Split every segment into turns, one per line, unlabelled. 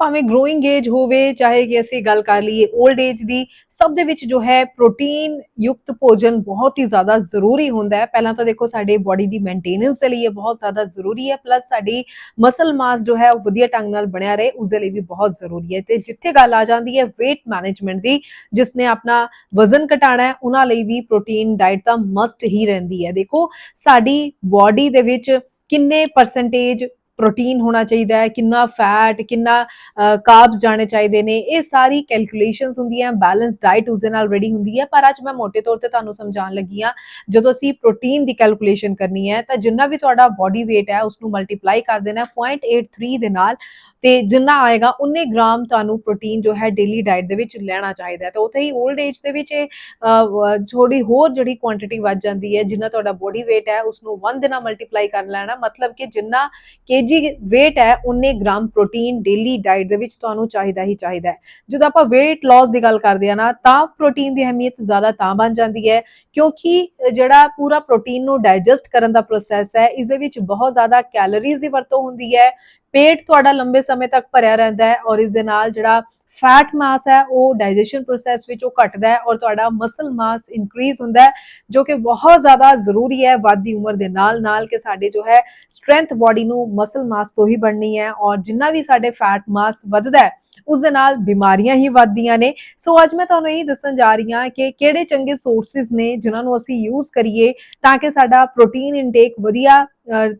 ਭਾਵੇਂ growing age ਹੋਵੇ, ਚਾਹੇ ਕਿ ਅਸੀਂ ਗੱਲ ਕਰ ਲਈਏ 올ਡ ਏਜ ਦੀ, ਸਭ ਦੇ ਵਿੱਚ ਜੋ ਹੈ ਪ੍ਰੋਟੀਨ ਯੁਕਤ ਭੋਜਨ ਬਹੁਤ ਹੀ ਜ਼ਿਆਦਾ ਜ਼ਰੂਰੀ ਹੁੰਦਾ ਹੈ। ਪਹਿਲਾਂ ਤਾਂ ਦੇਖੋ ਸਾਡੇ ਬਾਡੀ ਦੀ ਮੇਨਟੇਨੈਂਸ ਦੇ ਲਈ ਇਹ ਬਹੁਤ ਜ਼ਿਆਦਾ ਜ਼ਰੂਰੀ ਹੈ ਪਲੱਸ ਸਾਡੀ ਮਸਲ ਮਾਸ ਜੋ ਹੈ ਉਹ ਵਧੀਆ ਢੰਗ ਨਾਲ ਬਣਿਆ ਰਹੇ ਉਸ ਦੇ ਲਈ ਵੀ ਬਹੁਤ ਜ਼ਰੂਰੀ ਹੈ। ਤੇ ਜਿੱਥੇ ਗੱਲ ਆ ਜਾਂਦੀ ਹੈ weight ਮੈਨੇਜਮੈਂਟ ਦੀ, ਜਿਸ ਨੇ ਆਪਣਾ ਵਜ਼ਨ ਘਟਾਣਾ ਹੈ, ਉਹਨਾਂ ਲਈ ਵੀ ਪ੍ਰੋਟੀਨ ਡਾਈਟ ਤਾਂ ਮਸਟ ਹੀ ਰਹਿੰਦੀ ਹੈ। ਦੇਖੋ ਸਾਡੀ ਬਾਡੀ ਦੇ ਵਿੱਚ ਕਿੰਨੇ ਪਰਸੈਂਟੇਜ ਪ੍ਰੋਟੀਨ ਹੋਣਾ ਚਾਹੀਦਾ ਹੈ, ਕਿੰਨਾ ਫੈਟ ਕਿੰਨਾ ਕਾਰਬਸ ਜਾਣੇ ਚਾਹੀਦੇ ਨੇ, ਇਹ ਸਾਰੀ ਕੈਲਕੂਲੇਸ਼ਨਸ ਹੁੰਦੀਆਂ ਬੈਲੈਂਸ ਡਾਈਟ ਉਸ ਦੇ ਨਾਲ ਰੈਡੀ ਹੁੰਦੀ ਹੈ, ਪਰ ਅੱਜ ਮੈਂ ਮੋٹے ਤੌਰ ਤੇ ਤੁਹਾਨੂੰ ਸਮਝਾਉਣ ਲੱਗੀ ਆ ਜਦੋਂ ਅਸੀਂ ਪ੍ਰੋਟੀਨ ਦੀ ਕੈਲਕੂਲੇਸ਼ਨ ਕਰਨੀ ਹੈ, ਤਾਂ ਜਿੰਨਾ ਵੀ ਤੁਹਾਡਾ ਬਾਡੀ weight ਹੈ ਉਸ ਨੂੰ ਮਲਟੀਪਲਾਈ ਕਰ ਦੇਣਾ 0.83 ਦੇ ਨਾਲ, ਤੇ ਜਿੰਨਾ ਆਏਗਾ, ਉਨੇ ਗ੍ਰਾਮ ਤੁਹਾਨੂੰ ਪ੍ਰੋਟੀਨ ਜੋ ਹੈ ਡੇਲੀ ਡਾਈਟ ਦੇ ਵਿੱਚ ਲੈਣਾ ਚਾਹੀਦਾ ਹੈ, ਤਾਂ ਉਥੇ ਹੀ 올ਡ ਏਜ ਦੇ ਵਿੱਚ ਇਹ ਥੋੜੀ ਹੋਰ ਜਿਹੜੀ ਕੁਆਂਟੀਟੀ ਵੱਧ ਜਾਂਦੀ ਹੈ, ਜਿੰਨਾ ਤੁਹਾਡਾ ਬਾਡੀ weight ਹੈ ਉਸ ਨੂੰ 1 ਦੇ ਨਾਲ ਮਲਟੀਪਲਾਈ ਕਰ ਲੈਣਾ, ਮਤਲਬ ਕਿ ਜਿੰਨਾ ਕੇਜੀ ਜੀ weight ਹੈ, ਉਨੇ ਗ੍ਰਾਮ ਪ੍ਰੋਟੀਨ ਡੇਲੀ ਡਾਈਟ ਦੇ ਵਿੱਚ ਤੁਹਾਨੂੰ ਚਾਹੀਦਾ ਹੀ ਚਾਹੀਦਾ ਹੈ। ਜਦੋਂ ਆਪਾਂ weight loss ਦੀ ਗੱਲ ਕਰਦੇ ਆ ਨਾ, ਤਾਂ ਪ੍ਰੋਟੀਨ ਦੀ ਅਹਿਮੀਅਤ ਜ਼ਿਆਦਾ ਤਾਂ ਬਣ ਜਾਂਦੀ ਹੈ, ਕਿਉਂਕਿ ਜਿਹੜਾ ਪੂਰਾ ਪ੍ਰੋਟੀਨ ਨੂੰ ਡਾਈਜੈਸਟ ਕਰਨ ਦਾ ਪ੍ਰੋਸੈਸ ਹੈ ਇਸ ਦੇ ਵਿੱਚ ਬਹੁਤ ਜ਼ਿਆਦਾ ਕੈਲੋਰੀਜ਼ ਦੀ ਵਰਤੋਂ ਹੁੰਦੀ ਹੈ ਪੇਟ ਤੁਹਾਡਾ ਲੰਬੇ ਸਮੇਂ ਤੱਕ ਭਰਿਆ ਰਹਿੰਦਾ ਹੈ ਔਰ ਇਸ ਦੇ ਨਾਲ ਜਿਹੜਾ ਫੈਟ ਮਾਸ ਹੈ, ਉਹ ਡਾਈਜੈਸ਼ਨ ਪ੍ਰੋਸੈਸ ਵਿੱਚ ਉਹ ਘਟਦਾ ਹੈ ਔਰ ਤੁਹਾਡਾ ਮਸਲ ਮਾਸ ਇਨਕਰੀਜ਼ ਹੁੰਦਾ ਹੈ, ਜੋ ਕਿ ਬਹੁਤ ਜ਼ਿਆਦਾ ਜ਼ਰੂਰੀ ਹੈ ਵੱਧਦੀ ਉਮਰ ਦੇ ਨਾਲ ਨਾਲ ਕਿ ਸਾਡੇ ਜੋ ਹੈ ਸਟਰੈਂਥ ਬਾਡੀ ਨੂੰ ਮਸਲ ਮਾਸ ਤੋਂ ਹੀ ਬਣਨੀ ਹੈ ਔਰ ਜਿੰਨਾ ਵੀ ਸਾਡੇ ਫੈਟ ਮਾਸ ਵੱਧਦਾ ਹੈ ਉਸ ਦੇ ਨਾਲ ਬਿਮਾਰੀਆਂ ਹੀ ਵੱਧਦੀਆਂ ਨੇ। ਸੋ ਅੱਜ ਮੈਂ ਤੁਹਾਨੂੰ ਇਹ ਦੱਸਣ ਜਾ ਰਹੀ ਹਾਂ ਕਿ ਕਿਹੜੇ ਚੰਗੇ ਸੋਰਸਸ ਨੇ ਜਿਨ੍ਹਾਂ ਨੂੰ ਅਸੀਂ ਯੂਜ਼ ਕਰੀਏ ਤਾਂ ਕਿ ਸਾਡਾ ਪ੍ਰੋਟੀਨ ਇਨਟੇਕ ਵਧੀਆ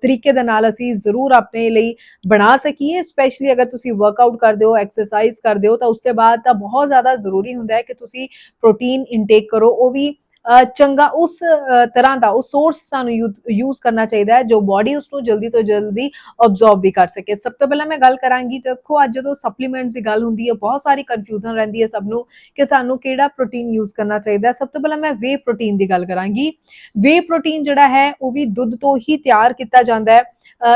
ਤਰੀਕੇ ਦੇ ਨਾਲ ਅਸੀਂ ਜ਼ਰੂਰ ਆਪਣੇ ਲਈ ਬਣਾ ਸਕੀਏ। ਸਪੈਸ਼ਲੀ ਅਗਰ ਤੁਸੀਂ ਵਰਕਆਊਟ ਕਰਦੇ ਹੋ ਐਕਸਰਸਾਈਜ਼ ਕਰਦੇ ਹੋ ਤਾਂ ਉਸ ਤੋਂ ਬਾਅਦ ਤਾਂ ਬਹੁਤ ਜ਼ਿਆਦਾ ਜ਼ਰੂਰੀ ਹੁੰਦਾ ਹੈ ਕਿ ਤੁਸੀਂ ਪ੍ਰੋਟੀਨ ਇਨਟੇਕ ਕਰੋ। ਉਹ ਵੀ ਚੰਗਾ ਉਸ ਅਹ, ਤਰ੍ਹਾਂ ਦਾ ਉਹ ਸੋਰਸ ਸਾਨੂੰ ਯੂਜ਼ ਕਰਨਾ ਚਾਹੀਦਾ ਹੈ ਜੋ ਬਾਡੀ ਉਸ ਨੂੰ ਜਲਦੀ ਤੋਂ ਜਲਦੀ ਅਬਜ਼ੌਰਬ ਵੀ ਕਰ ਸਕੇ। ਸਭ ਤੋਂ ਪਹਿਲਾਂ ਮੈਂ ਗੱਲ ਕਰਾਂਗੀ ਦੇਖੋ ਅੱਜ ਜਦੋਂ ਸਪਲੀਮੈਂਟਸ ਦੀ ਗੱਲ ਹੁੰਦੀ ਹੈ ਬਹੁਤ ਸਾਰੀ ਕਨਫਿਊਜ਼ਨ ਰਹਿੰਦੀ ਹੈ ਸਭ ਨੂੰ ਕਿ ਸਾਨੂੰ ਕਿਹੜਾ ਪ੍ਰੋਟੀਨ ਯੂਜ਼ ਕਰਨਾ ਚਾਹੀਦਾ ਹੈ। ਸਭ ਤੋਂ ਪਹਿਲਾਂ ਮੈਂ ਵੇ ਪ੍ਰੋਟੀਨ ਦੀ ਗੱਲ ਕਰਾਂਗੀ। ਵੇ ਪ੍ਰੋਟੀਨ ਜਿਹੜਾ ਹੈ ਉਹ ਵੀ ਦੁੱਧ ਤੋਂ ਹੀ ਤਿਆਰ ਕੀਤਾ ਜਾਂਦਾ ਹੈ। ਅ,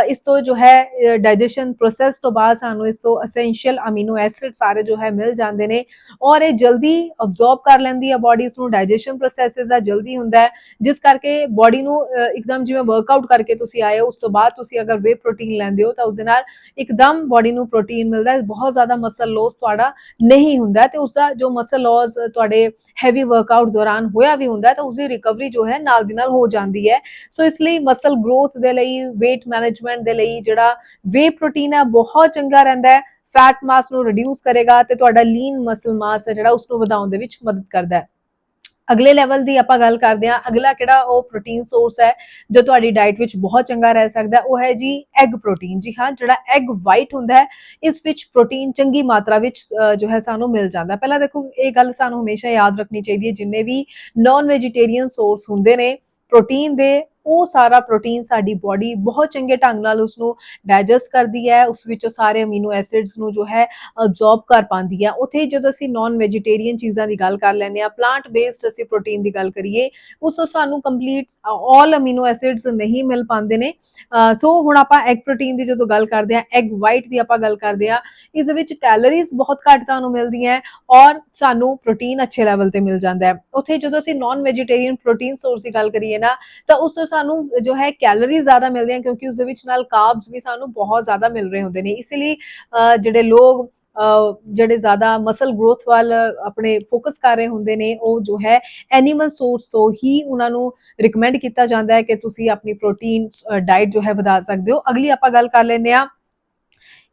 ਇਸ ਤੋਂ ਜੋ ਹੈ ਡਾਈਜੈਸ਼ਨ ਪ੍ਰੋਸੈਸ ਤੋਂ ਬਾਅਦ ਸਾਨੂੰ ਇਸ ਤੋਂ ਅਸੈਂਸ਼ੀਅਲ ਅਮੀਨੋ ਐਸਿਡ ਸਾਰੇ ਜੋ ਹੈ ਮਿਲ ਜਾਂਦੇ ਨੇ ਔਰ ਇਹ ਜਲਦੀ ਅਬਜ਼ੌਰਬ ਕਰ ਲੈਂਦੀ ਹੈ ਬਾਡੀ ਇਸ ਨੂੰ ਡਾਈਜੈਸ਼ਨ ਪ੍ਰੋਸੈਸਸ ਦਾ ਜਲਦੀ ਹੁੰਦਾ ਹੈ, ਜਿਸ ਕਰਕੇ ਬਾਡੀ ਨੂੰ ਇੱਕਦਮ ਜਿਵੇਂ ਵਰਕਆਊਟ ਕਰਕੇ ਤੁਸੀਂ ਆਏ ਹੋ, ਉਸ ਤੋਂ ਬਾਅਦ ਤੁਸੀਂ ਅਗਰ ਵੇ ਪ੍ਰੋਟੀਨ ਲੈਂਦੇ ਹੋ ਤਾਂ ਉਸ ਦੇ ਨਾਲ ਇੱਕਦਮ ਬਾਡੀ ਨੂੰ ਪ੍ਰੋਟੀਨ ਮਿਲਦਾ ਹੈ, ਬਹੁਤ ਜ਼ਿਆਦਾ ਮਸਲ ਲੋਸ ਤੁਹਾਡਾ ਨਹੀਂ ਹੁੰਦਾ ਹੈ ਤੇ ਉਸ ਦਾ ਜੋ ਮਸਲ ਲੋਸ ਤੁਹਾਡੇ ਹੈਵੀ ਵਰਕਆਊਟ ਦੌਰਾਨ ਹੋਇਆ ਵੀ ਹੁੰਦਾ ਤਾਂ ਉਸ ਦੀ ਰਿਕਵਰੀ ਜੋ ਹੈ ਨਾਲ ਦੀ ਨਾਲ ਹੋ ਜਾਂਦੀ ਹੈ। ਸੋ ਇਸ ਲਈ ਮਸਲ ਗਰੋਥ ਦੇ ਲਈ weight ਮੈਨੇਜਮੈਂਟ ਦੇ ਲਈ ਜਿਹੜਾ ਵੇ ਪ੍ਰੋਟੀਨ ਹੈ, ਬਹੁਤ ਚੰਗਾ ਰਹਿੰਦਾ ਹੈ ਫੈਟ ਮਾਸ ਨੂੰ ਰਿਡਿਊਸ ਕਰੇਗਾ ਤੇ ਤੁਹਾਡਾ ਲੀਨ ਮਸਲ ਮਾਸ ਹੈ ਜਿਹੜਾ ਉਸ ਨੂੰ ਵਧਾਉਣ ਦੇ ਵਿੱਚ ਮਦਦ ਕਰਦਾ ਹੈ। ਅਗਲੇ ਲੈਵਲ ਦੀ ਆਪਾਂ ਗੱਲ ਕਰਦੇ ਹਾਂ, ਅਗਲਾ ਕਿਹੜਾ ਉਹ ਪ੍ਰੋਟੀਨ ਸੋਰਸ ਹੈ ਜੋ ਤੁਹਾਡੀ ਡਾਈਟ ਵਿੱਚ ਬਹੁਤ ਚੰਗਾ ਰਹਿ ਸਕਦਾ ਉਹ ਹੈ ਜੀ ਐਗ ਪ੍ਰੋਟੀਨ ਜੀ ਹਾਂ, ਜਿਹੜਾ ਐਗ ਵਾਈਟ ਹੁੰਦਾ ਹੈ, ਇਸ ਵਿੱਚ ਪ੍ਰੋਟੀਨ ਚੰਗੀ ਮਾਤਰਾ ਵਿੱਚ ਜੋ ਹੈ ਸਾਨੂੰ ਮਿਲ ਜਾਂਦਾ ਪਹਿਲਾਂ ਦੇਖੋ, ਇਹ ਗੱਲ ਸਾਨੂੰ ਹਮੇਸ਼ਾ ਯਾਦ ਰੱਖਣੀ ਚਾਹੀਦੀ ਹੈ, ਜਿੰਨੇ ਵੀ ਨਾਨ ਵੈਜੀਟੇਰੀਅਨ ਸੋਰਸ ਹੁੰਦੇ ਨੇ ਪ੍ਰੋਟੀਨ ਦੇ ਉਹ ਸਾਰਾ ਪ੍ਰੋਟੀਨ ਸਾਡੀ ਬਾਡੀ ਬਹੁਤ ਚੰਗੇ ਢੰਗ ਨਾਲ ਉਸ ਨੂੰ ਡਾਈਜੈਸਟ ਕਰਦੀ ਹੈ, ਉਸ ਵਿੱਚੋਂ ਸਾਰੇ ਅਮੀਨੋ ਐਸਿਡਸ ਨੂੰ ਜੋ ਹੈ ਅਬਜ਼ੌਰਬ ਕਰ ਪਾਉਂਦੀ ਹੈ। ਉਥੇ ਜਦੋਂ ਅਸੀਂ ਨਾਨ ਵੈਜੀਟੇਰੀਅਨ ਚੀਜ਼ਾਂ ਦੀ ਗੱਲ ਕਰ ਲੈਂਦੇ ਆ ਪਲਾਂਟ ਬੇਸਡ ਅਸੀਂ ਪ੍ਰੋਟੀਨ ਦੀ ਗੱਲ ਕਰੀਏ, ਉਸ ਤੋਂ ਸਾਨੂੰ ਕੰਪਲੀਟ ਆਲ ਅਮੀਨੋ ਐਸਿਡਸ ਨਹੀਂ ਮਿਲ ਪਾਉਂਦੇ ਨੇ। ਸੋ ਹੁਣ ਆਪਾਂ ਐਗ ਪ੍ਰੋਟੀਨ ਦੀ ਜਦੋਂ ਗੱਲ ਕਰਦੇ ਆ ਐਗ ਵਾਈਟ ਦੀ ਆਪਾਂ ਗੱਲ ਕਰਦੇ ਆ ਇਸ ਵਿੱਚ ਕੈਲਰੀਜ਼ ਬਹੁਤ ਘੱਟ ਤੁਹਾਨੂੰ ਮਿਲਦੀਆਂ ਔਰ ਸਾਨੂੰ ਪ੍ਰੋਟੀਨ ਅੱਛੇ ਲੈਵਲ ਤੇ ਮਿਲ ਜਾਂਦਾ ਹੈ। ਉੱਥੇ ਜਦੋਂ ਅਸੀਂ ਨਾਨ ਵੈਜੀਟੇਰੀਅਨ ਪ੍ਰੋਟੀਨ ਸੋਰਸ ਦੀ ਗੱਲ ਕਰੀਏ ਨਾ, ਤਾਂ ਉਸ ਤੋਂ ਸਾਨੂੰ ਜੋ ਹੈ ਕੈਲਰੀ ਜ਼ਿਆਦਾ ਮਿਲਦੀਆਂ ਕਿਉਂਕਿ ਉਸ ਦੇ ਵਿੱਚ ਨਾਲ ਕਾਰਬਸ ਵੀ ਸਾਨੂੰ ਬਹੁਤ ਜ਼ਿਆਦਾ ਮਿਲ ਰਹੇ ਹੁੰਦੇ ਨੇ। ਇਸ ਲਈ ਅਹ, ਜਿਹੜੇ ਲੋਕ ਅਹ, ਜਿਹੜੇ ਜ਼ਿਆਦਾ ਮਸਲ ਗਰੋਥ ਵੱਲ ਆਪਣੇ ਫੋਕਸ ਕਰ ਰਹੇ ਹੁੰਦੇ ਨੇ ਉਹ ਜੋ ਹੈ ਐਨੀਮਲ ਸੋਰਸ ਤੋਂ ਹੀ ਉਹਨਾਂ ਨੂੰ ਰਿਕਮੈਂਡ ਕੀਤਾ ਜਾਂਦਾ ਹੈ ਕਿ ਤੁਸੀਂ ਆਪਣੀ ਪ੍ਰੋਟੀਨ ਡਾਈਟ ਜੋ ਹੈ ਵਧਾ ਸਕਦੇ ਹੋ। ਅਗਲੀ ਆਪਾਂ ਗੱਲ ਕਰ ਲੈਂਦੇ ਆ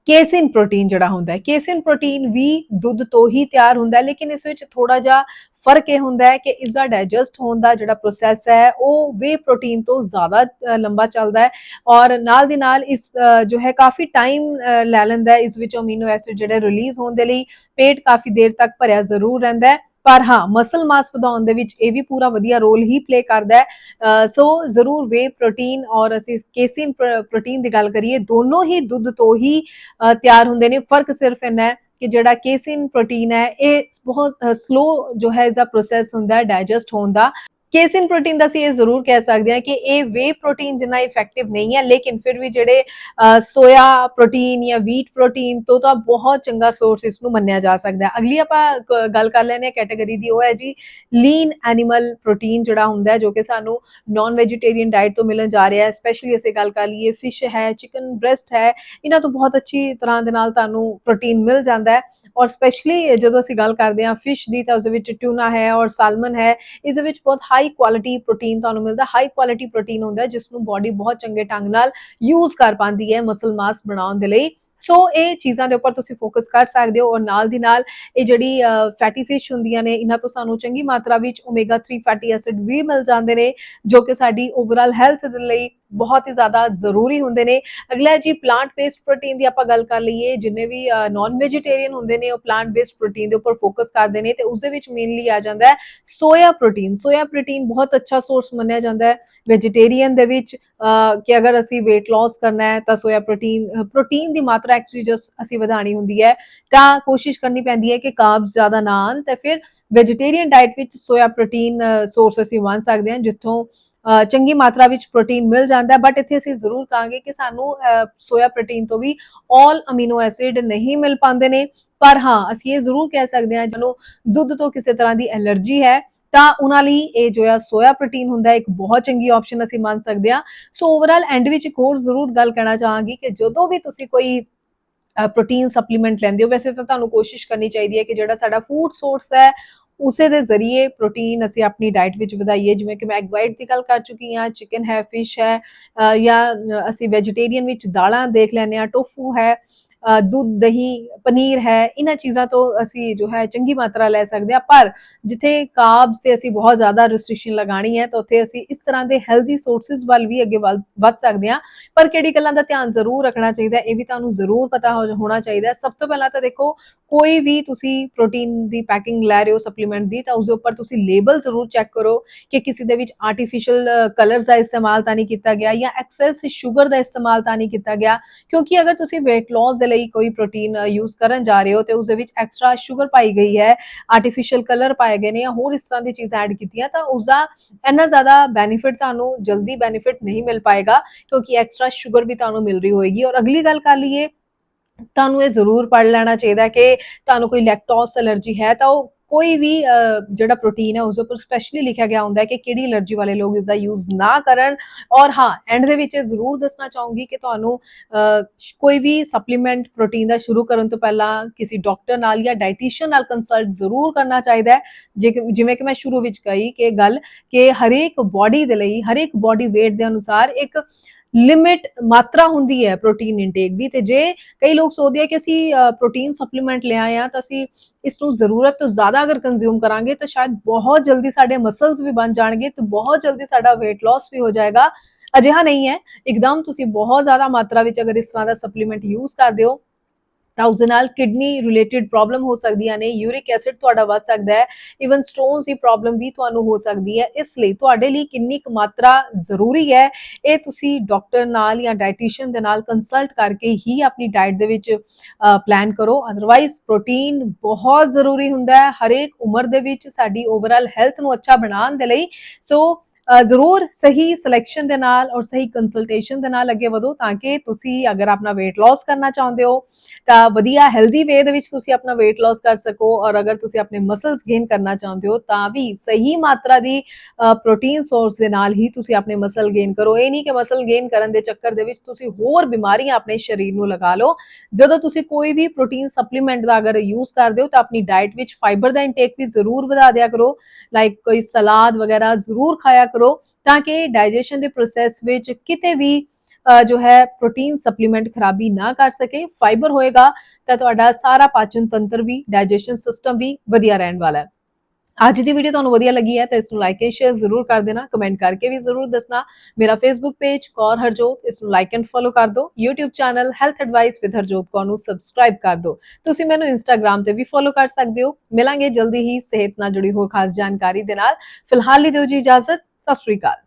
ਕੇਸਿਨ ਪ੍ਰੋਟੀਨ ਜਿਹੜਾ ਹੁੰਦਾ ਹੈ, ਕੇਸਿਨ ਪ੍ਰੋਟੀਨ ਵੀ ਦੁੱਧ ਤੋਂ ਹੀ ਤਿਆਰ ਹੁੰਦਾ ਹੈ, ਲੇਕਿਨ ਇਸ ਵਿੱਚ ਥੋੜਾ ਜਿਹਾ ਫ਼ਰਕ ਇਹ ਹੁੰਦਾ ਹੈ ਕਿ ਇਸ ਦਾ ਡਾਈਜੈਸਟ ਹੋਣ ਦਾ ਜਿਹੜਾ ਪ੍ਰੋਸੈਸ ਹੈ, ਉਹ ਵੇ ਪ੍ਰੋਟੀਨ ਤੋਂ ਜ਼ਿਆਦਾ ਲੰਬਾ ਚੱਲਦਾ ਹੈ ਔਰ ਨਾਲ ਦੀ ਨਾਲ ਇਸ ਜੋ ਹੈ ਕਾਫੀ ਟਾਈਮ ਲੈ ਲੈਂਦਾ ਹੈ, ਇਸ ਵਿੱਚ ਅਮੀਨੋ ਐਸਿਡ ਜਿਹੜੇ ਰਿਲੀਜ਼ ਹੋਣ ਦੇ ਲਈ, ਪੇਟ ਕਾਫੀ ਦੇਰ ਤੱਕ ਭਰਿਆ ਜ਼ਰੂਰ ਰਹਿੰਦਾ ਹੈ। ਪਰ ਹਾਂ ਮਸਲ ਮਾਸ ਵਧਾਉਣ ਦੇ ਵਿੱਚ ਇਹ ਵੀ ਪੂਰਾ ਵਧੀਆ ਰੋਲ ਹੀ ਪਲੇ ਕਰਦਾ ਹੈ। ਸੋ ਜ਼ਰੂਰ ਵੇ ਪ੍ਰੋਟੀਨ ਔਰ ਅਸੀਂ ਕੇਸਿਨ ਪ੍ਰੋਟੀਨ ਦੀ ਗੱਲ ਕਰੀਏ, ਦੋਨੋਂ ਹੀ ਦੁੱਧ ਤੋਂ ਹੀ ਤਿਆਰ ਹੁੰਦੇ ਨੇ। ਫ਼ਰਕ ਸਿਰਫ ਇੰਨਾ ਹੈ ਕਿ ਜਿਹੜਾ ਕੇਸੀਨ ਪ੍ਰੋਟੀਨ ਹੈ, ਇਹ ਬਹੁਤ ਸਲੋ ਜੋ ਹੈ ਇਸਦਾ ਪ੍ਰੋਸੈਸ ਹੁੰਦਾ ਹੈ ਡਾਈਜੈਸਟ ਹੋਣ ਦਾ। ਕੇਸਿਨ ਪ੍ਰੋਟੀਨ ਦਾ ਅਸੀਂ ਇਹ ਜ਼ਰੂਰ ਕਹਿ ਸਕਦੇ ਹਾਂ ਕਿ ਇਹ ਵੇ ਪ੍ਰੋਟੀਨ ਜਿੰਨਾ ਇਫੈਕਟਿਵ ਨਹੀਂ ਹੈ, ਲੇਕਿਨ ਫਿਰ ਵੀ ਜਿਹੜੇ ਸੋਇਆ ਪ੍ਰੋਟੀਨ ਜਾਂ ਵੀਟ ਪ੍ਰੋਟੀਨ ਤੋਂ ਤਾਂ ਬਹੁਤ ਚੰਗਾ ਸੋਰਸ ਇਸ ਨੂੰ ਮੰਨਿਆ ਜਾ ਸਕਦਾ ਹੈ। ਅਗਲੀ ਆਪਾਂ ਕ- ਗੱਲ ਕਰ ਲੈਂਦੇ ਹਾਂ ਕੈਟਾਗਰੀ ਦੀ, ਉਹ ਹੈ ਜੀ ਲੀਨ ਐਨੀਮਲ ਪ੍ਰੋਟੀਨ ਜਿਹੜਾ ਹੁੰਦਾ ਹੈ, ਜੋ ਕਿ ਸਾਨੂੰ ਨਾਨ ਵੈਜੀਟੇਰੀਅਨ ਡਾਈਟ ਤੋਂ ਮਿਲਣ ਜਾ ਰਿਹਾ ਹੈ। ਸਪੈਸ਼ਲੀ ਅਸੀਂ ਗੱਲ ਕਰ ਲਈਏ ਫਿਸ਼ ਹੈ ਚਿਕਨ ਬ੍ਰੈਸਟ ਹੈ, ਇਹਨਾਂ ਤੋਂ ਬਹੁਤ ਅੱਛੀ ਤਰ੍ਹਾਂ ਦੇ ਨਾਲ ਤੁਹਾਨੂੰ ਪ੍ਰੋਟੀਨ ਮਿਲ ਜਾਂਦਾ ਹੈ। ਔਰ ਸਪੈਸ਼ਲੀ ਜਦੋਂ ਅਸੀਂ ਗੱਲ ਕਰਦੇ ਹਾਂ ਫਿਸ਼ ਦੀ, ਤਾਂ ਉਸ ਵਿੱਚ ਟਿਊਨਾ ਹੈ ਔਰ ਸਾਲਮਨ ਹੈ, ਇਸ ਦੇ ਵਿੱਚ ਬਹੁਤ ਹਾਈ ਕੁਆਲਿਟੀ ਪ੍ਰੋਟੀਨ ਤੁਹਾਨੂੰ ਮਿਲਦਾ ਹਾਈ ਕੁਆਲਿਟੀ ਪ੍ਰੋਟੀਨ ਹੁੰਦਾ ਜਿਸ ਨੂੰ ਬਾਡੀ ਬਹੁਤ ਚੰਗੇ ਢੰਗ ਨਾਲ ਯੂਜ਼ ਕਰ ਪਾਉਂਦੀ ਹੈ ਮਸਲ ਮਾਸ ਬਣਾਉਣ ਦੇ ਲਈ। ਸੋ ਇਹ ਚੀਜ਼ਾਂ ਦੇ ਉੱਪਰ ਤੁਸੀਂ ਫੋਕਸ ਕਰ ਸਕਦੇ ਹੋ ਔਰ ਨਾਲ ਦੀ ਨਾਲ ਇਹ ਜਿਹੜੀ ਫੈਟੀ ਫਿਸ਼ ਹੁੰਦੀਆਂ ਨੇ, ਇਹਨਾਂ ਤੋਂ ਸਾਨੂੰ ਚੰਗੀ ਮਾਤਰਾ ਵਿੱਚ ਓਮੇਗਾ 3 ਫੈਟੀ ਐਸਿਡ ਵੀ ਮਿਲ ਜਾਂਦੇ ਨੇ, ਜੋ ਕਿ ਸਾਡੀ ਓਵਰਆਲ ਹੈਲਥ ਦੇ ਲਈ ਬਹੁਤ ਹੀ ਜ਼ਿਆਦਾ ਜ਼ਰੂਰੀ ਹੁੰਦੇ ਨੇ। ਅਗਲਾ ਜੀ ਪਲਾਂਟ ਬੇਸਡ ਪ੍ਰੋਟੀਨ ਦੀ ਆਪਾਂ ਗੱਲ ਕਰ ਲਈਏ, ਜਿੰਨੇ ਵੀ ਨਾਨ ਵੈਜੀਟੇਰੀਅਨ ਹੁੰਦੇ ਨੇ, ਉਹ ਪਲਾਂਟ ਬੇਸਡ ਪ੍ਰੋਟੀਨ ਦੇ ਉੱਪਰ ਫੋਕਸ ਕਰਦੇ ਨੇ ਤੇ ਉਸ ਦੇ ਵਿੱਚ ਮੇਨਲੀ ਆ ਜਾਂਦਾ ਹੈ ਸੋਇਆ ਪ੍ਰੋਟੀਨ ਸੋਇਆ ਪ੍ਰੋਟੀਨ ਬਹੁਤ ਅੱਛਾ ਸੋਰਸ ਮੰਨਿਆ ਜਾਂਦਾ ਹੈ ਵੈਜੀਟੇਰੀਅਨ ਦੇ ਵਿੱਚ ਕਿ ਅਗਰ ਅਸੀਂ weight loss ਕਰਨਾ ਹੈ ਤਾਂ ਸੋਇਆ ਪ੍ਰੋਟੀਨ ਪ੍ਰੋਟੀਨ ਦੀ ਮਾਤਰਾ ਐਕਚੁਅਲੀ ਜਸ ਅਸੀਂ ਵਧਾਣੀ ਹੁੰਦੀ ਹੈ। ਤਾਂ ਕੋਸ਼ਿਸ਼ ਕਰਨੀ ਪੈਂਦੀ ਹੈ ਕਿ ਕਾਰਬਸ ਜ਼ਿਆਦਾ ਨਾ ਆਉਣ ਤੇ ਫਿਰ ਵੈਜੀਟੇਰੀਅਨ ਡਾਈਟ ਵਿੱਚ ਸੋਇਆ ਪ੍ਰੋਟੀਨ ਸੋਰਸ ਅਸੀਂ ਮੰਨ ਸਕਦੇ ਹਾਂ, ਜਿੱਥੋਂ ਚੰਗੀ ਮਾਤਰਾ ਵਿੱਚ ਪ੍ਰੋਟੀਨ ਮਿਲ ਜਾਂਦਾ ਹੈ। ਬਟ ਇੱਥੇ ਅਸੀਂ ਜ਼ਰੂਰ ਕਹਾਂਗੇ ਕਿ ਸਾਨੂੰ ਸੋਇਆ ਪ੍ਰੋਟੀਨ ਤੋਂ ਵੀ ਆਲ ਅਮੀਨੋ ਐਸਿਡ ਨਹੀਂ ਮਿਲ ਪਾਉਂਦੇ ਨੇ। ਪਰ ਹਾਂ, ਅਸੀਂ ਇਹ ਜ਼ਰੂਰ ਕਹਿ ਸਕਦੇ ਹਾਂ, ਜਿਹਨੂੰ ਦੁੱਧ ਤੋਂ ਕਿਸੇ ਤਰ੍ਹਾਂ ਦੀ ਐਲਰਜੀ ਹੈ, ਤਾਂ ਉਹਨਾਂ ਲਈ ਇਹ ਜੋ ਆ ਸੋਇਆ ਪ੍ਰੋਟੀਨ ਹੁੰਦਾ ਇੱਕ ਬਹੁਤ ਚੰਗੀ ਆਪਸ਼ਨ ਅਸੀਂ ਮੰਨ ਸਕਦੇ ਹਾਂ। ਸੋ ਓਵਰਆਲ ਐਂਡ ਵਿੱਚ ਇੱਕ ਹੋਰ ਜ਼ਰੂਰ ਗੱਲ ਕਹਿਣਾ ਚਾਹਾਂਗੀ ਕਿ ਜਦੋਂ ਵੀ ਤੁਸੀਂ ਕੋਈ ਪ੍ਰੋਟੀਨ ਸਪਲੀਮੈਂਟ ਲੈਂਦੇ ਹੋ, ਵੈਸੇ ਤਾਂ ਤੁਹਾਨੂੰ ਕੋਸ਼ਿਸ਼ ਕਰਨੀ ਚਾਹੀਦੀ ਹੈ ਕਿ ਜਿਹੜਾ ਸਾਡਾ ਫੂਡ ਸੋਰਸ ਹੈ ਉਸੇ ਦੇ ਜ਼ਰੀਏ ਪ੍ਰੋਟੀਨ ਅਸੀਂ ਆਪਣੀ ਡਾਈਟ ਵਿੱਚ ਵਧਾਈਏ, ਜਿਵੇਂ ਕਿ ਮੈਂ ਐਗ ਵਾਈਟ ਦੀ ਗੱਲ ਕਰ ਚੁੱਕੀ ਹਾਂ ਚਿਕਨ ਹੈ ਫਿਸ਼ ਹੈ ਜਾਂ ਅਸੀਂ ਵੈਜੀਟੇਰੀਅਨ ਵਿੱਚ ਦਾਲਾਂ ਦੇਖ ਲੈਂਦੇ ਹਾਂ ਟੋਫੂ ਹੈ ਦੁੱਧ, ਦਹੀਂ, ਪਨੀਰ ਹੈ, ਇਹਨਾਂ ਚੀਜ਼ਾਂ ਤੋਂ ਅਸੀਂ ਜੋ ਹੈ ਚੰਗੀ ਮਾਤਰਾ ਲੈ ਸਕਦੇ ਹਾਂ। ਪਰ ਜਿੱਥੇ ਕਾਰਬਸ ਤੇ ਅਸੀਂ ਬਹੁਤ ਜ਼ਿਆਦਾ ਰੈਸਟ੍ਰਿਕਸ਼ਨ ਲਗਾਣੀ ਹੈ, ਤਾਂ ਉੱਥੇ ਅਸੀਂ ਇਸ ਤਰ੍ਹਾਂ ਦੇ ਹੈਲਦੀ ਸੋਰਸਸ ਵੱਲ ਵੀ ਅੱਗੇ ਵੱਧ ਵੱਧ ਸਕਦੇ ਹਾਂ। ਪਰ ਕਿਹੜੀ ਗੱਲਾਂ ਦਾ ਧਿਆਨ ਜ਼ਰੂਰ ਰੱਖਣਾ ਚਾਹੀਦਾ ਇਹ ਵੀ ਤੁਹਾਨੂੰ ਜ਼ਰੂਰ ਪਤਾ ਹੋਣਾ ਚਾਹੀਦਾ ਸਭ ਤੋਂ ਪਹਿਲਾਂ ਤਾਂ ਦੇਖੋ ਕੋਈ ਵੀ ਤੁਸੀਂ ਪ੍ਰੋਟੀਨ ਦੀ ਪੈਕਿੰਗ ਲੈ ਰਹੇ ਹੋ ਸਪਲੀਮੈਂਟ ਦੀ, ਤਾਂ ਉਸ ਦੇ ਉੱਪਰ ਤੁਸੀਂ ਲੇਬਲ ਜ਼ਰੂਰ ਚੈੱਕ ਕਰੋ ਕਿ ਕਿਸੇ ਦੇ ਵਿੱਚ ਆਰਟੀਫੀਸ਼ੀਅਲ ਕਲਰਸ ਦਾ ਇਸਤੇਮਾਲ ਤਾਂ ਨਹੀਂ ਕੀਤਾ ਗਿਆ ਜਾਂ ਐਕਸੈਸ ਸ਼ੂਗਰ ਦਾ ਇਸਤੇਮਾਲ ਤਾਂ ਨਹੀਂ ਕੀਤਾ ਗਿਆ, ਕਿਉਂਕਿ ਅਗਰ ਤੁਸੀਂ weight loss ਦੇ ਲਈ ਕੋਈ ਪ੍ਰੋਟੀਨ ਯੂਜ਼ ਕਰਨ ਜਾ ਰਹੇ ਹੋ, ਤੇ ਉਸ ਦੇ ਵਿੱਚ ਐਕਸਟਰਾ ਸ਼ੂਗਰ ਪਾਈ ਗਈ ਹੈ ਆਰਟੀਫੀਸ਼ੀਅਲ ਕਲਰ ਪਾਏ ਗਏ ਨੇ ਜਾਂ ਹੋਰ ਇਸ ਤਰ੍ਹਾਂ ਦੀ ਚੀਜ਼ਾਂ ਐਡ ਕੀਤੀਆਂ, ਤਾਂ ਉਸ ਦਾ ਇੰਨਾ ਜ਼ਿਆਦਾ ਬੈਨੀਫਿਟ ਤੁਹਾਨੂੰ ਜਲਦੀ ਬੈਨੀਫਿਟ ਨਹੀਂ ਮਿਲ ਪਾਏਗਾ, ਕਿਉਂਕਿ ਐਕਸਟਰਾ ਸ਼ੂਗਰ ਵੀ ਤੁਹਾਨੂੰ ਮਿਲ ਰਹੀ ਹੋਏਗੀ। ਔਰ ਅਗਲੀ ਗੱਲ ਕਰ ਲਈਏ ਤੁਹਾਨੂੰ ਇਹ ਜ਼ਰੂਰ ਪੜ ਲੈਣਾ ਚਾਹੀਦਾ ਕਿ ਤੁਹਾਨੂੰ ਕੋਈ ਲੈਕਟੋਸ ਐਲਰਜੀ ਹੈ ਤਾਂ ਉਹ ਕੋਈ ਵੀ ਜਿਹੜਾ ਪ੍ਰੋਟੀਨ ਹੈ ਉਸ ਉੱਪਰ ਸਪੈਸ਼ਲੀ ਲਿਖਿਆ ਗਿਆ ਹੁੰਦਾ ਹੈ ਕਿ ਕਿਹੜੀ ਐਲਰਜੀ ਵਾਲੇ ਲੋਕ ਇਸ ਦਾ ਯੂਜ਼ ਨਾ ਕਰਨ। ਔਰ ਹਾਂ ਐਂਡ ਦੇ ਵਿੱਚ ਇਹ ਜ਼ਰੂਰ ਦੱਸਣਾ ਚਾਹੂੰਗੀ ਕਿ ਤੁਹਾਨੂੰ ਅਹ, ਕੋਈ ਵੀ ਸਪਲੀਮੈਂਟ ਪ੍ਰੋਟੀਨ ਦਾ ਸ਼ੁਰੂ ਕਰਨ ਤੋਂ ਪਹਿਲਾਂ ਕਿਸੇ ਡਾਕਟਰ ਨਾਲ ਜਾਂ ਡਾਈਟੀਸ਼ੀਅਨ ਨਾਲ ਕੰਸਲਟ ਜ਼ਰੂਰ ਕਰਨਾ ਚਾਹੀਦਾ ਹੈ। ਜੇ ਜਿਵੇਂ ਕਿ ਮੈਂ ਸ਼ੁਰੂ ਵਿੱਚ ਕਹੀ ਕਿ ਗੱਲ ਕਿ ਹਰੇਕ ਬਾਡੀ ਦੇ ਲਈ ਹਰੇਕ ਬਾਡੀ weight ਦੇ ਅਨੁਸਾਰ ਇੱਕ ਲਿਮਿਟ ਮਾਤਰਾ ਹੁੰਦੀ ਹੈ ਪ੍ਰੋਟੀਨ ਇਨਟੇਕ ਦੀ ਤੇ ਜੇ ਕਈ ਲੋਕ ਸੋਚਦੇ ਆ ਕਿ ਅਸੀਂ ਪ੍ਰੋਟੀਨ ਸਪਲੀਮੈਂਟ ਲੈ ਆਏ ਆ ਤਾਂ ਅਸੀਂ ਇਸ ਨੂੰ ਜ਼ਰੂਰਤ ਤੋਂ ਜ਼ਿਆਦਾ ਅਗਰ ਕੰਜ਼ਿਊਮ ਕਰਾਂਗੇ ਤਾਂ ਸ਼ਾਇਦ ਬਹੁਤ ਜਲਦੀ ਸਾਡੇ ਮਸਲਸ ਵੀ ਬਣ ਜਾਣਗੇ ਤੇ ਬਹੁਤ ਜਲਦੀ ਸਾਡਾ weight loss ਵੀ ਹੋ ਜਾਏਗਾ। ਅਜਿਹਾ ਨਹੀਂ ਹੈ। ਇੱਕਦਮ ਤੁਸੀਂ ਬਹੁਤ ਜ਼ਿਆਦਾ ਮਾਤਰਾ ਵਿੱਚ ਅਗਰ ਇਸ ਤਰ੍ਹਾਂ ਦਾ ਸਪਲੀਮੈਂਟ ਯੂਜ਼ ਕਰਦੇ ਹੋ ਤਾਂ ਉਸ ਦੇ ਨਾਲ ਕਿਡਨੀ ਰਿਲੇਟਡ ਪ੍ਰੋਬਲਮ ਹੋ ਸਕਦੀਆਂ ਨੇ ਯੂਰਿਕ ਐਸਿਡ ਤੁਹਾਡਾ ਵੱਧ ਸਕਦਾ ਹੈ ਇਵਨ ਸਟੋਨਸ ਦੀ ਪ੍ਰੋਬਲਮ ਵੀ ਤੁਹਾਨੂੰ ਹੋ ਸਕਦੀ ਹੈ, ਇਸ ਲਈ ਤੁਹਾਡੇ ਲਈ ਕਿੰਨੀ ਕੁ ਮਾਤਰਾ ਜ਼ਰੂਰੀ ਹੈ, ਇਹ ਤੁਸੀਂ ਡਾਕਟਰ ਨਾਲ ਜਾਂ ਡਾਈਟੀਸ਼ੀਅਨ ਦੇ ਨਾਲ ਕੰਸਲਟ ਕਰਕੇ ਹੀ ਆਪਣੀ ਡਾਈਟ ਦੇ ਵਿੱਚ ਪਲਾਨ ਕਰੋ ਅਦਰਵਾਈਜ਼ ਪ੍ਰੋਟੀਨ ਬਹੁਤ ਜ਼ਰੂਰੀ ਹੁੰਦਾ ਹੈ, ਹਰੇਕ ਉਮਰ ਦੇ ਵਿੱਚ ਸਾਡੀ ਓਵਰਆਲ ਹੈਲਥ ਨੂੰ ਅੱਛਾ ਬਣਾਉਣ ਦੇ ਲਈ ਸੋ ਜ਼ਰੂਰ ਸਹੀ ਸਿਲੈਕਸ਼ਨ ਦੇ ਨਾਲ ਔਰ ਸਹੀ ਕੰਸਲਟੇਸ਼ਨ ਦੇ ਨਾਲ ਅੱਗੇ ਵਧੋ ਤਾਂ ਕਿ ਤੁਸੀਂ ਅਗਰ ਆਪਣਾ weight loss ਕਰਨਾ ਚਾਹੁੰਦੇ ਹੋ, ਤਾਂ ਵਧੀਆ ਹੈਲਦੀ ਵੇ ਦੇ ਵਿੱਚ ਤੁਸੀਂ ਆਪਣਾ weight loss ਕਰ ਸਕੋ ਔਰ ਅਗਰ ਤੁਸੀਂ ਆਪਣੇ ਮਸਲਸ ਗੇਨ ਕਰਨਾ ਚਾਹੁੰਦੇ ਹੋ, ਤਾਂ ਵੀ ਸਹੀ ਮਾਤਰਾ ਦੀ ਪ੍ਰੋਟੀਨ ਸੋਰਸ ਦੇ ਨਾਲ ਹੀ ਤੁਸੀਂ ਆਪਣੇ ਮਸਲ ਗੇਨ ਕਰੋ। ਇਹ ਨਹੀਂ ਕਿ ਮਸਲ ਗੇਨ ਕਰਨ ਦੇ ਚੱਕਰ ਦੇ ਵਿੱਚ ਤੁਸੀਂ ਹੋਰ ਬਿਮਾਰੀਆਂ ਆਪਣੇ ਸਰੀਰ ਨੂੰ ਲਗਾ ਲਓ। ਜਦੋਂ ਤੁਸੀਂ ਕੋਈ ਵੀ ਪ੍ਰੋਟੀਨ ਸਪਲੀਮੈਂਟ ਦਾ ਅਗਰ ਯੂਜ਼ ਕਰਦੇ ਹੋ, ਤਾਂ ਆਪਣੀ ਡਾਈਟ ਵਿੱਚ ਫਾਈਬਰ ਦਾ ਇਨਟੇਕ ਵੀ ਜ਼ਰੂਰ ਵਧਾ ਦਿਆ ਕਰੋ। ਲਾਈਕ ਕੋਈ ਸਲਾਦ ਵਗੈਰਾ ਜ਼ਰੂਰ ਖਾਇਆ ਕਰੋ। ਤਾਂ ਕਿ ਡਾਈਜੈਸ਼ਨ ਦੇ ਪ੍ਰੋਸੈਸ ਵਿੱਚ ਕਿਤੇ ਵੀ ਜੋ ਹੈ ਪ੍ਰੋਟੀਨ ਸਪਲੀਮੈਂਟ ਖਰਾਬੀ ਨਾ ਕਰ ਸਕੇ ਫਾਈਬਰ ਹੋਏਗਾ, ਤਾਂ ਤੁਹਾਡਾ ਸਾਰਾ ਪਾਚਨ ਤੰਤਰ ਵੀ ਡਾਈਜੈਸ਼ਨ ਸਿਸਟਮ ਵੀ ਵਧੀਆ ਰਹਿਣ ਵਾਲਾ ਹੈ। ਅੱਜ ਦੀ ਵੀਡੀਓ ਤੁਹਾਨੂੰ ਵਧੀਆ ਲੱਗੀ ਹੈ ਤਾਂ ਇਸ ਨੂੰ ਲਾਈਕ ਐਂਡ ਸ਼ੇਅਰ ਜ਼ਰੂਰ ਕਰ ਦੇਣਾ ਕਮੈਂਟ ਕਰਕੇ ਵੀ ਜ਼ਰੂਰ ਦੱਸਣਾ। ਮੇਰਾ ਫੇਸਬੁੱਕ ਪੇਜ ਕੌਰ ਹਰਜੋਤ, ਇਸ ਨੂੰ ਲਾਈਕ ਐਂਡ ਫੋਲੋ ਕਰ ਦਿਓ। YouTube channel health advice with Harjot Kaur ਨੂੰ ਸਬਸਕ੍ਰਾਈਬ ਕਰ ਦਿਓ। ਤੁਸੀਂ ਮੈਨੂੰ Instagram ਤੇ ਵੀ ਫੋਲੋ ਕਰ ਸਕਦੇ ਹੋ। ਮਿਲਾਂਗੇ ਜਲਦੀ ਹੀ ਸਿਹਤ ਨਾਲ ਜੁੜੀ ਹੋਰ ਖਾਸ ਜਾਣਕਾਰੀ ਦੇ ਨਾਲ। ਫਿਲਹਾਲ ਲਈ ਦਿਓ ਜੀ ਇਜਾਜ਼ਤ। ਸਤਿ ਸ਼੍ਰੀ ਅਕਾਲ।